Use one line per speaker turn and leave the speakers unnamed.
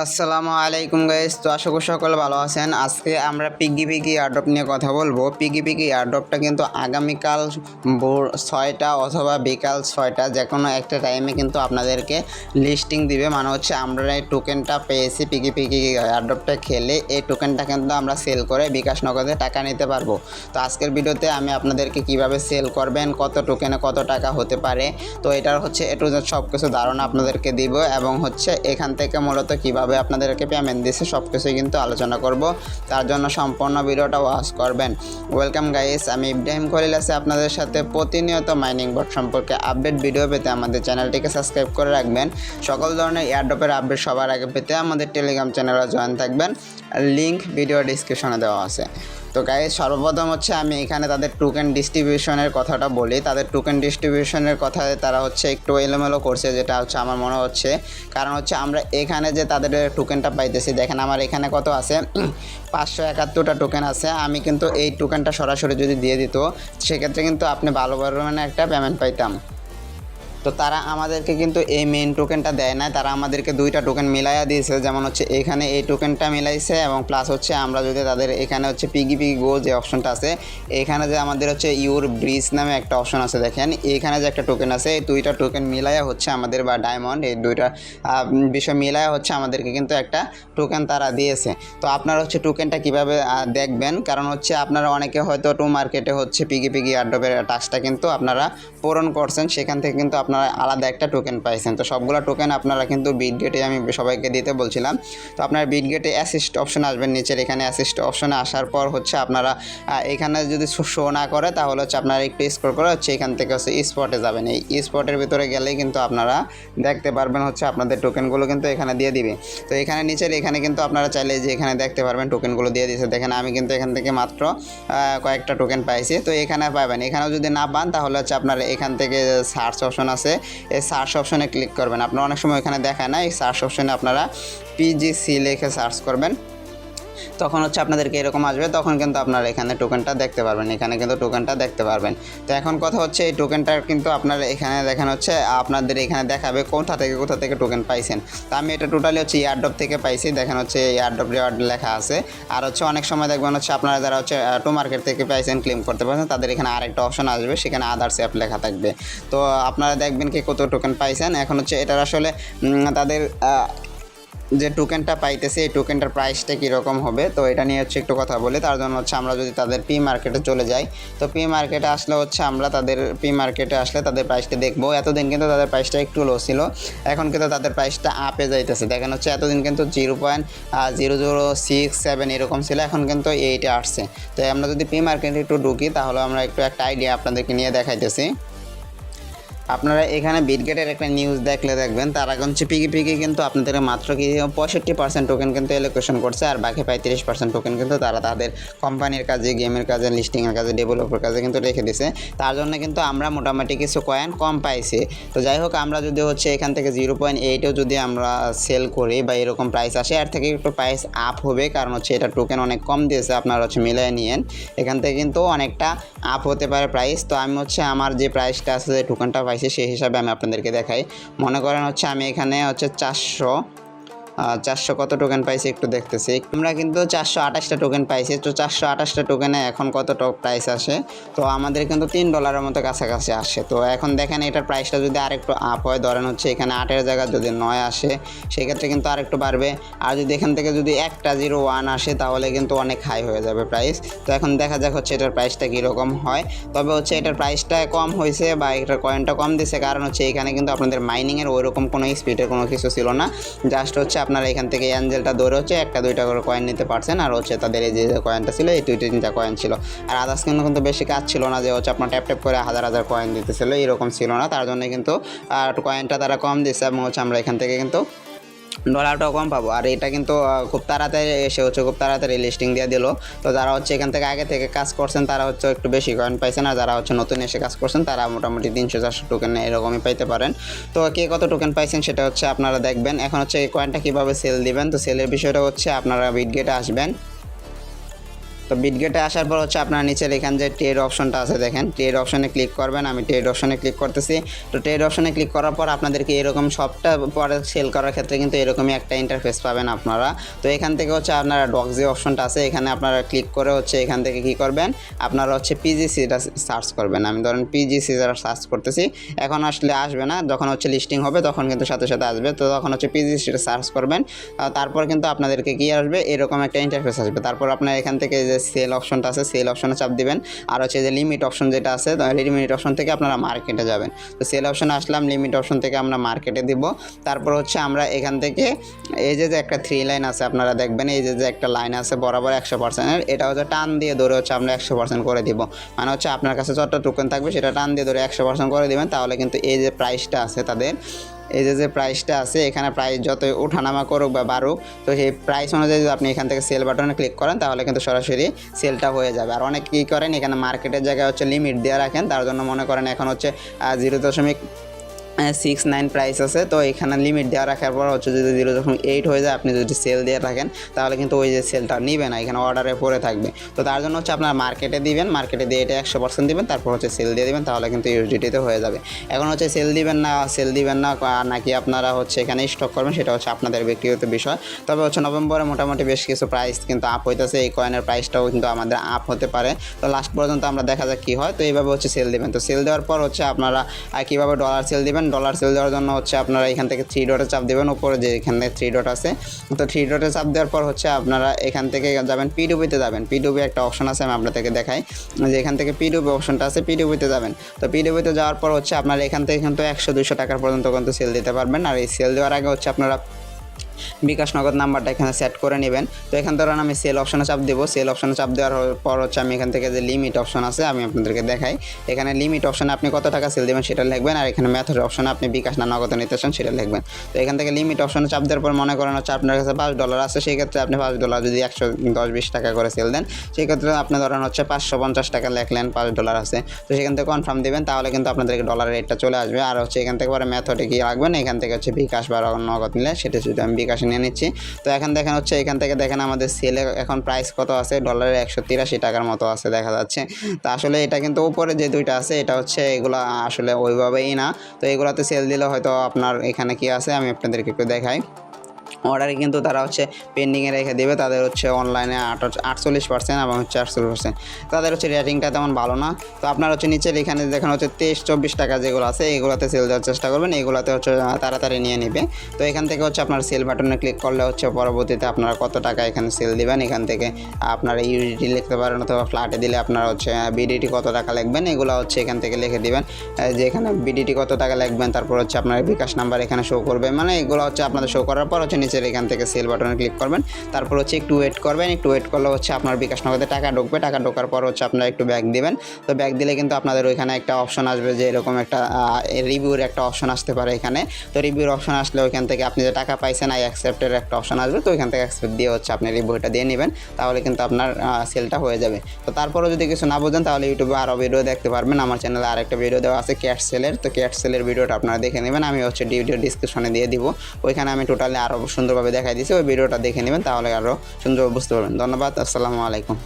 আসসালামু আলাইকুম গাইস তো আশা করি সকলে ভালো আছেন। আজকে আমরা পিগি পিগি এয়ারড্রপ নিয়ে কথা বলব। পিগি পিগি এয়ারড্রপটা কিন্তু আগামীকাল ভোর ছয়টা অথবা বিকাল ছয়টা যে কোনো একটা টাইমে কিন্তু আপনাদেরকে লিস্টিং দিবে। মানে হচ্ছে আমরা এই টোকেনটা পেয়েছি পিগি পিগি এয়ারড্রপটা খেলে। এই টোকেনটা কিন্তু আমরা সেল করে বিকাশ নগদে টাকা নিতে পারব। তো আজকের ভিডিওতে আমি আপনাদেরকে কীভাবে সেল করবেন, কত টোকেনে কত টাকা হতে পারে, তো এটার হচ্ছে এটু সব কিছু ধারণা আপনাদেরকে দিব এবং হচ্ছে এখান থেকে মূলত কীভাবে আপনাদেরকে পেমেন্ট দিছে সব কিছুই কিন্তু আলোচনা করব। তার জন্য সম্পূর্ণ ভিডিওটা ওয়াচ করবেন। ওয়েলকাম গাইস আমি ইব্রাহিম খলিল আছে আপনাদের সাথে প্রতিনিয়ত মাইনিং বোর্ড সম্পর্কে আপডেট ভিডিও পেতে আমাদের চ্যানেলটিকে সাবস্ক্রাইব করে রাখবেন। সকল ধরনের এয়ারড্রপের আপডেট সবার আগে পেতে আমাদের টেলিগ্রাম চ্যানেলে জয়েন থাকবেন। লিঙ্ক ভিডিও ডিসক্রিপশনে দেওয়া আছে। তো গাইজ সর্বপ্রথম হচ্ছে আমি এখানে তাদের টোকেন ডিস্ট্রিবিউশনের কথাটা বলি। তাদের টোকেন ডিস্ট্রিবিউশনের কথায় তারা হচ্ছে একটু এলোমেলো করছে, যেটা হচ্ছে আমার মনে হচ্ছে। কারণ হচ্ছে আমরা এখানে যে তাদের টোকেনটা পাইতেছি, দেখেন আমার এখানে কত আছে? পাঁচশো একাত্তরটা টোকেন আছে। আমি কিন্তু এই টোকেনটা সরাসরি যদি দিয়ে দিত, সেক্ষেত্রে কিন্তু আপনি ভালো পরিমাণে একটা পেমেন্ট পাইতাম। তো তারা আমাদেরকে কিন্তু এই মেইন টোকেনটা দেয় না তারা আমাদেরকে দুইটা টোকেন মিলাইয়া দিয়েছে। যেমন হচ্ছে এখানে এই টোকেনটা মিলাইছে এবং প্লাস হচ্ছে আমরা যদি তাদের এখানে হচ্ছে পিগি পিগি গো যে অপশনটা আছে, এখানে যে আমাদের হচ্ছে ইউর ব্রিজ নামে একটা অপশন আছে দেখেন। এখানে যে একটা টোকেন আছে, এই দুইটা টোকেন মিলাইয়া হচ্ছে আমাদের বা ডায়মন্ড এই দুইটা বিষয় মিলাইয়া হচ্ছে আমাদেরকে কিন্তু একটা টোকেন তারা দিয়েছে। তো আপনারা হচ্ছে টোকেনটা কীভাবে দেখবেন? কারণ হচ্ছে আপনারা অনেকে হয়তো টু মার্কেটে হচ্ছে পিগি পিগি অ্যাড্রপের টাস্কটা কিন্তু আপনারা পূরণ করছেন। সেখান থেকে কিন্তু আপনারা আলাদা একটা টোকেন পাইছেন। তো সবগুলো টোকেন আপনারা কিন্তু বিট গেটে আমি সবাইকে দিতে বলছিলাম। তো আপনার বিট গেটে অ্যাসিস্ট অপশন আসবেন নিচের এখানে অ্যাসিস্ট অপশনে আসার পর হচ্ছে আপনারা এখানে যদি শো না করে তাহলে হচ্ছে আপনারা একটু স্কোর করে হচ্ছে এখান থেকে হচ্ছে স্পটে যাবেন। এই স্পটের ভিতরে গেলেই কিন্তু আপনারা দেখতে পারবেন হচ্ছে আপনাদের টোকেনগুলো কিন্তু এখানে দিয়ে দিবে। তো এখানে নিচের এখানে কিন্তু আপনারা চাইলে যে এখানে দেখতে পারবেন টোকেনগুলো দিয়ে দিয়েছে। দেখেন আমি কিন্তু এখান থেকে মাত্র কয়েকটা টোকেন পাইছি। তো এখানে পাবেন। এখানেও যদি না পান তাহলে হচ্ছে আপনার এখান থেকে সার্চ অপশন আছে এই সার্চ অপশনে ক্লিক করবেন। আপনারা অনেক সময় এখানে দেখায় না, এই সার্চ অপশনে আপনারা পিজিসি লিখে সার্চ করবেন। তখন হচ্ছে আপনাদেরকে এরকম আসবে, তখন কিন্তু আপনারা এখানে টোকেনটা দেখতে পারবেন, এখানে কিন্তু টোকেনটা দেখতে পারবেন। তো এখন কথা হচ্ছে এই টোকেনটার কিন্তু আপনার এখানে দেখানো হচ্ছে, আপনাদের এখানে দেখাবে কোথা থেকে কোথা থেকে টোকেন পাইছেন। তো আমি এটা টোটালি হচ্ছে এয়ারড্রপ থেকে পাইছি, দেখেন হচ্ছে এয়ারড্রপ রিওয়ার্ড লেখা আছে। আর হচ্ছে অনেক সময় দেখবেন হচ্ছে আপনারা যারা হচ্ছে টু মার্কেট থেকে পাইছেন ক্লেম করতে পারছেন, তাদের এখানে আরেকটা অপশন আসবে, সেখানে আদার্স অ্যাপ লেখা থাকবে। তো আপনারা দেখবেন কি কত টোকেন পাইছেন। এখন হচ্ছে এটার আসলে তাদের যে টোকেনটা পাইতেছে, এই টোকেনটার প্রাইসটা কীরকম হবে? তো এটা নিয়ে হচ্ছে একটু কথা বলি। তার জন্য হচ্ছে আমরা যদি তাদের পি মার্কেটে চলে যাই, তো পি মার্কেটে আসলে হচ্ছে আমরা তাদের পি মার্কেটে আসলে তাদের প্রাইসটা দেখব। এতদিন কিন্তু তাদের প্রাইসটা একটু লো ছিল। এখন কিন্তু তাদের প্রাইসটা আপে যাইতেছে। দেখেন হচ্ছে এতদিন কিন্তু zero point zero zero six seven এরকম ছিল। এখন কিন্তু এইটে আসছে। তো আমরা যদি পি মার্কেটে একটু ঢুকি, তাহলে আমরা একটু একটা আইডিয়া আপনাদেরকে নিয়ে দেখাইতেছি। আপনারা এখানে বিটগেটের একটা নিউজ দেখলে দেখবেন, তারা হচ্ছে পিকি পিকি কিন্তু আপনাদের মাত্র কি পঁয়ষট্টি পার্সেন্ট টোকেন কিন্তু এলোকেশন করছে, আর বাকি পঁয়ত্রিশ পার্সেন্ট টোকেন কিন্তু তারা তাদের কোম্পানির কাজে গেমের কাজে লিস্টিংয়ের কাজে ডেভেলপের কাজে কিন্তু রেখে দিছে। তার জন্য কিন্তু আমরা মোটামুটি কিছু কয়েন কম পাইছি। তো যাই হোক, আমরা যদি হচ্ছে এখান থেকে জিরো পয়েন্ট এইটেও যদি আমরা সেল করি বা এরকম প্রাইস আসে, এর থেকে একটু প্রাইস আপ হবে, কারণ হচ্ছে এটা টোকেন অনেক কম দিয়েছে, আপনারা হচ্ছে মিলিয়ে নিয়েন। এখান থেকে কিন্তু অনেকটা আপ হতে পারে প্রাইস তো আমি হচ্ছে আমার যে প্রাইসটা আছে টোকেনটা পাইছি সেই হিসাবে আমি আপনাদেরকে দেখাই। মনে করেন হচ্ছে আমি এখানে হচ্ছে চারশো চারশো কত টোকেন পাইছি একটু দেখতেছি। আমরা কিন্তু চারশো আঠাশটা টোকেন পাইছি, তো চারশো আঠাশটা টোকেনে এখন কত টক প্রাইস আসে? তো আমাদের কিন্তু তিন ডলারের মতো কাছাকাছি আসে। তো এখন দেখেন এটার প্রাইসটা যদি আরেকটু আপ হয়, ধরেন হচ্ছে এখানে আটের জায়গায় যদি নয় আসে, সেক্ষেত্রে কিন্তু আরেকটু বাড়বে। আর যদি এখান থেকে যদি একটা জিরো ওয়ান আসে, তাহলে কিন্তু অনেক হাই হয়ে যাবে প্রাইস তো এখন দেখা যাক হচ্ছে এটার প্রাইসটা কীরকম হয়। তবে হচ্ছে এটার প্রাইসটা কম হয়েছে বা এটার কয়েনটা কম দিছে, কারণ হচ্ছে এখানে কিন্তু আপনাদের মাইনিংয়ের ওইরকম কোনো স্পিডের কোনো কিছু ছিল না। জাস্ট হচ্ছে আপনারা এখান থেকে অ্যাঞ্জেলটা ধরে হচ্ছে একটা, দুইটা করে কয়েন নিতে পারছেন। আর হচ্ছে তাদের এই যে কয়েনটা ছিল, এই দুইটা, তিনটা কয়েন ছিল। আর আদার্স কিন্তু কিন্তু বেশি কাজ ছিল না যে হচ্ছে আপনার ট্যাপ ট্যাপ করে হাজার হাজার কয়েন দিতেছিল, এরকম ছিল না। তার জন্য কিন্তু আর কয়েনটা তারা কম দিচ্ছে এবং হচ্ছে আমরা এখান থেকে কিন্তু ডলারটাও কম পাবো। আর এটা কিন্তু খুব তাড়াতাড়ি এসে হচ্ছে খুব তাড়াতাড়ি লিস্টিং দিয়ে দিল। তো যারা হচ্ছে এখান থেকে আগে থেকে কাজ করছেন, তারা হচ্ছে একটু বেশি কয়েন পাইছেন। আর যারা হচ্ছে নতুন এসে কাজ করছেন, তারা মোটামুটি তিনশো, চারশো টোকেন এরকমই পাইতে পারেন। তো কে কত টোকেন পাইছেন সেটা হচ্ছে আপনারা দেখবেন। এখন হচ্ছে এই কয়েনটা কীভাবে সেল দিবেন? তো সেলের বিষয়টা হচ্ছে আপনারা বিটগেটে আসবেন। তো বিটগেটে আসার পর হচ্ছে আপনার নিচের এখান যে ট্রেড অপশনটা আছে দেখেন ট্রেড অপশনে ক্লিক করবেন, আমি ট্রেড অপশনে ক্লিক করতেছি। তো ট্রেড অপশনে ক্লিক করার পর আপনাদেরকে এরকম সবটা পরে সেল করার ক্ষেত্রে কিন্তু এরকমই একটা ইন্টারফেস পাবেন আপনারা। তো এখান থেকে হচ্ছে আপনারা ডক যে অপশনটা আছে, এখানে আপনারা ক্লিক করে হচ্ছে এখান থেকে কি করবেন, আপনারা হচ্ছে পিজি পিজিসিটা সার্চ করবেন। আমি ধরেন পিজিসি যারা সার্চ করতেছি, এখন আসলে আসবে না, যখন হচ্ছে লিস্টিং হবে তখন কিন্তু সাথে সাথে আসবে। তো তখন হচ্ছে পিজি পিজিসিটা সার্চ করবেন তারপর কিন্তু আপনাদেরকে কি আসবে, এরকম একটা ইন্টারফেস আসবে। তারপর আপনার এখান থেকে যে সেল অপশনটা আছে সেল অপশনে চাপ দিবেন। আর হচ্ছে যে লিমিট অপশন যেটা আছে লিমিট অপশন থেকে আপনারা মার্কেটে যাবেন। তো সেল অপশনে আসলাম লিমিট অপশন থেকে আমরা মার্কেটে দিব। তারপর হচ্ছে আমরা এখান থেকে, এই যে যে একটা থ্রি লাইন আছে আপনারা দেখবেন, এই যে যে একটা লাইন আছে বরাবর একশো পার্সেন্টের এটা হচ্ছে টান দিয়ে ধরে হচ্ছে আমরা একশো পার্সেন্ট করে দিব। মানে হচ্ছে আপনার কাছে যতটা টোকেন থাকবে, সেটা টান দিয়ে ধরে একশো পার্সেন্ট করে দিবেন। তাহলে কিন্তু এই যে প্রাইসটা আছে তাদের এই যে যে প্রাইসটা আছে, এখানে প্রাইস যত ওঠানামা করুক বা বাড়ুক, তো সেই প্রাইস অনুযায়ী যদি আপনি এখান থেকে সেল বাটনে ক্লিক করেন, তাহলে কিন্তু সরাসরি সেলটা হয়ে যাবে। আর অনেক কী করেন, এখানে মার্কেটের জায়গায় হচ্ছে লিমিট দেওয়া রাখেন, তার জন্য মনে করেন এখন হচ্ছে জিরো দশমিক সিক্স নাইন প্রাইস আছে। তো এখানে লিমিট দেওয়া রাখার পর হচ্ছে যদি জিরো যখন এইট হয়ে যায়, আপনি যদি সেল দিয়ে রাখেন তাহলে কিন্তু ওই যে সেলটা নিবে না, এখানে অর্ডারে পড়ে থাকবে। তো তার জন্য হচ্ছে আপনার মার্কেটে দিবেন মার্কেটে দিয়ে এটা একশো পার্সেন্ট দিবেন, তারপর হচ্ছে সেল দিয়ে দিবেন, তাহলে কিন্তু ইউজিটিতে হয়ে যাবে। এখন হচ্ছে সেল দিবেন না সেল দিবেন না নাকি আপনারা হচ্ছে এখানে স্টক করবেন, সেটা হচ্ছে আপনাদের ব্যক্তিগত বিষয়। তবে হচ্ছে নভেম্বরে মোটামুটি বেশ কিছু প্রাইস কিন্তু আপ হইতেছে, এই কয়েনের প্রাইসটাও কিন্তু আমাদের আপ হতে পারে। তো লাস্ট পর্যন্ত আমরা দেখা যাক কী হয়। তো এইভাবে হচ্ছে সেল দিবেন। তো সেল দেওয়ার পর হচ্ছে আপনারা কীভাবে ডলার সেল দিবেন ডলার সেল দেওয়ার জন্য হচ্ছে আপনারা এখান থেকে থ্রি ডটে চাপ দেবেন, উপরে যে এখানে থ্রি ডট আছে। তো থ্রি ডটে চাপ দেওয়ার পর হচ্ছে আপনারা এখান থেকে যাবেন পিডুবিতে যাবেন। পিডুবি একটা অপশন আছে, আমি আপনাদেরকে দেখাই। যে এখান থেকে পিডুবি অপশনটা আছে পিডুবিতে যাবেন। তো পিডুবিতে যাওয়ার পর হচ্ছে আপনারা এখান থেকে কিন্তু একশো দুশো টাকার পর্যন্ত কিন্তু সেল দিতে পারবেন। আর এই সেল দেওয়ার আগে হচ্ছে আপনারা বিকাশ নগদ নাম্বারটা এখানে সেট করে নেবেন। তো এখান ধরেন আমি সেল অপশনে চাপ দেবো। সেল অপশনে চাপ দেওয়ার পর হচ্ছে আমি এখান থেকে যে লিমিট অপশন আছে, আমি আপনাদেরকে দেখাই। এখানে লিমিট অপশনে আপনি কত টাকা সেল দেবেন সেটা লিখবেন, আর এখানে মেথড অপশনে আপনি বিকাশ না নগদ নিতে চান সেটা লিখবেন। তো এখান থেকে লিমিট অপশনে চাপ দেওয়ার পর মনে করেন হচ্ছে আপনার কাছে পাঁচ ডলার আছে, সেই ক্ষেত্রে আপনি পাঁচ ডলার যদি একশো দশ বিশ টাকা করে সেল দেন, সেই ক্ষেত্রে আপনি ধরেন হচ্ছে পাঁচশো পঞ্চাশ টাকা লেখলেন পাঁচ ডলার আছে। তো সেখান থেকে কনফার্ম দেবেন, তাহলে কিন্তু আপনাদেরকে ডলারের রেটটা চলে আসবে। আর হচ্ছে এখান থেকে পরে মেথডে গিয়ে রাখবেন, এখান থেকে হচ্ছে বিকাশ বা নগদ নিলে সেটা যদি আমি বিকাশে নিয়ে নিচ্ছি। তো এখন দেখেন হচ্ছে এখান থেকে দেখেন আমাদের সেলে এখন প্রাইস কত আছে? ডলারের একশো তিরাশি টাকার মতো আছে দেখা যাচ্ছে। তো আসলে এটা কিন্তু উপরে যে দুইটা আছে, এটা হচ্ছে এগুলো আসলে ওইভাবেই না। তো এগুলাতে সেল দিলে হয়তো আপনার এখানে কি আছে? আমি আপনাদেরকে একটু দেখাই। অর্ডারে কিন্তু তারা হচ্ছে পেন্ডিংয়ে রেখে দেবে। তাদের হচ্ছে অনলাইনে আট, আটচল্লিশ পার্সেন্ট এবং হচ্ছে আটচল্লিশ পার্সেন্ট তাদের হচ্ছে রেটিংটা তেমন ভালো না। তো আপনার হচ্ছে নিচের এখানে দেখেন হচ্ছে তেইশ, চব্বিশ টাকা যেগুলো আছে, এগুলোতে সেল দেওয়ার চেষ্টা করবেন। এগুলোতে হচ্ছে তাড়াতাড়ি নিয়ে নেবে। তো এখান থেকে হচ্ছে আপনার সেল বাটনে ক্লিক করলে হচ্ছে পরবর্তীতে আপনারা কত টাকা এখানে সেল দিবেন। এখান থেকে আপনারা ইউডিটি লিখতে পারেন অথবা ফ্ল্যাটে দিলে আপনার হচ্ছে বিডিটি কত টাকা লিখবেন, এগুলো হচ্ছে এখান থেকে লিখে দিবেন। যে এখানে বিডিটি কত টাকা লিখবেন, তারপর হচ্ছে আপনার বিকাশ নাম্বার এখানে শো করবে। মানে এগুলো হচ্ছে আপনাদের শো করার পর হচ্ছে নিচের এখান থেকে সেল বাটনে ক্লিক করবেন। তারপর হচ্ছে একটু ওয়েট করবেন। একটু ওয়েট করলে হচ্ছে আপনার বিকাশ নগদে টাকা ঢুকবে। টাকা ঢোকার পর হচ্ছে আপনারা একটু ব্যাক দিবেন। তো ব্যাক দিলে কিন্তু আপনাদের ওইখানে একটা অপশন আসবে যে এরকম একটা রিভিউর একটা অপশন আসতে পারে এখানে। তো রিভিউর অপশন আসলে ওইখান থেকে আপনি যে টাকা পাইছেন আই অ্যাকসেপ্টের একটা অপশন আসবে। তো ওইখান থেকে অ্যাকসেপ্ট দিয়ে হচ্ছে আপনি রিভিউটা দিয়ে নেবেন। তাহলে কিন্তু আপনার সেলটা হয়ে যাবে। তো তারপরেও যদি কিছু না বোঝেন, তাহলে ইউটিউবে আরও ভিডিও দেখতে পারবেন। আমার চ্যানেলে আরেকটা ভিডিও দেওয়া আছে ক্যাট সেলের তো ক্যাট সেলের ভিডিওটা আপনারা দেখে নেবেন। আমি হচ্ছে ভিডিও ডিসক্রিপশনে দিয়ে দিব। ওইখানে আমি টোটালি আরও সুন্দরভাবে দেখাই দিয়েছি, ওই ভিডিওটা দেখে নেবেন, তাহলে আরও সুন্দরভাবে বুঝতে পারবেন। ধন্যবাদ, আসসালামু আলাইকুম।